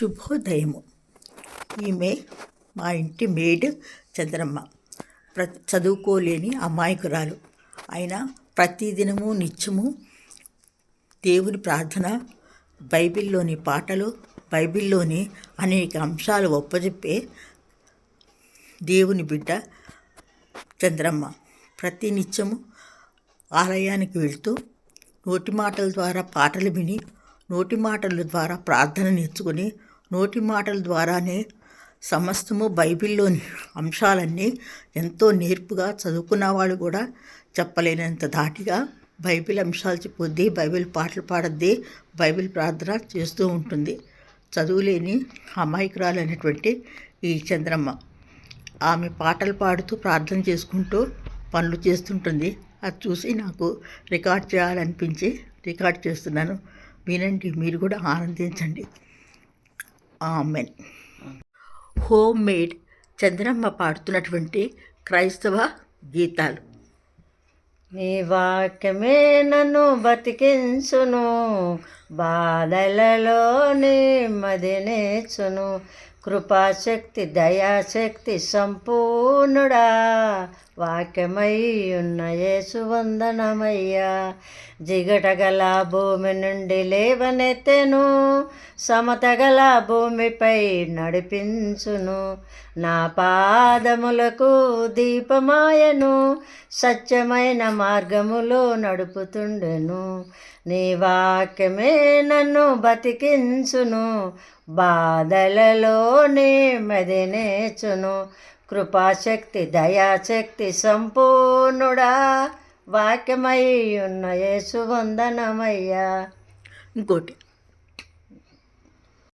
శుభోదయము. ఈమె మా ఇంటి మేడ్ చంద్రమ్మ. ప్ర చదువుకోలేని అమాయకురాలు. అయినా ప్రతిదినము నిత్యము దేవుని ప్రార్థన బైబిల్లోని పాటలు బైబిల్లోని అనేక అంశాలు ఒప్పజెప్పే దేవుని బిడ్డ చంద్రమ్మ. ప్రతి నిత్యము ఆలయానికి వెళ్తూ నోటి మాటల ద్వారా పాటలు విని నోటి మాటల ద్వారా ప్రార్థన నేర్చుకుని నోటి మాటల ద్వారానే సమస్తము బైబిల్లోని అంశాలన్నీ ఎంతో నేర్పుగా చదువుకున్న వాళ్ళు కూడా చెప్పలేనంత ధాటిగా బైబిల్ అంశాలు చెప్పొద్ది బైబిల్ పాటలు పాడద్ది బైబిల్ ప్రార్థన చేస్తూ ఉంటుంది. చదువులేని అమాయకురాలు అనేటువంటి ఈ చంద్రమ్మ ఆమె పాటలు పాడుతూ ప్రార్థన చేసుకుంటూ పనులు చేస్తుంటుంది. అది చూసి నాకు రికార్డ్ చేయాలనిపించి రికార్డ్ చేస్తున్నాను. వినండి మీరు కూడా ఆనందించండి. ఆమెన్. హోమ్ మేడ్ చంద్రమ్మ పాడుతున్నటువంటి క్రైస్తవ గీతాలు. నీ వాక్యమే నన్ను బతికించును. బాధలలో నెమ్మది నేర్చును. కృపాశక్తి దయాశక్తి సంపూర్ణుడా. వాక్యమై ఉన్న యేసు వందనమయ్యా. జిగటగల భూమి నుండి లేవనెత్తెను. సమతగల భూమిపై నడిపించును. నా పాదములకు దీపమాయను. సత్యమైన మార్గములో నడుపుతుండెను. నీ వాక్యమే నన్ను బతికించును. బాధలలో నెమ్మది నేచును కృపాశక్తి దయాశక్తి సంపూర్ణుడా. వాక్యమై ఉన్న యేసు వందనమయ్యా. ఇంకోటి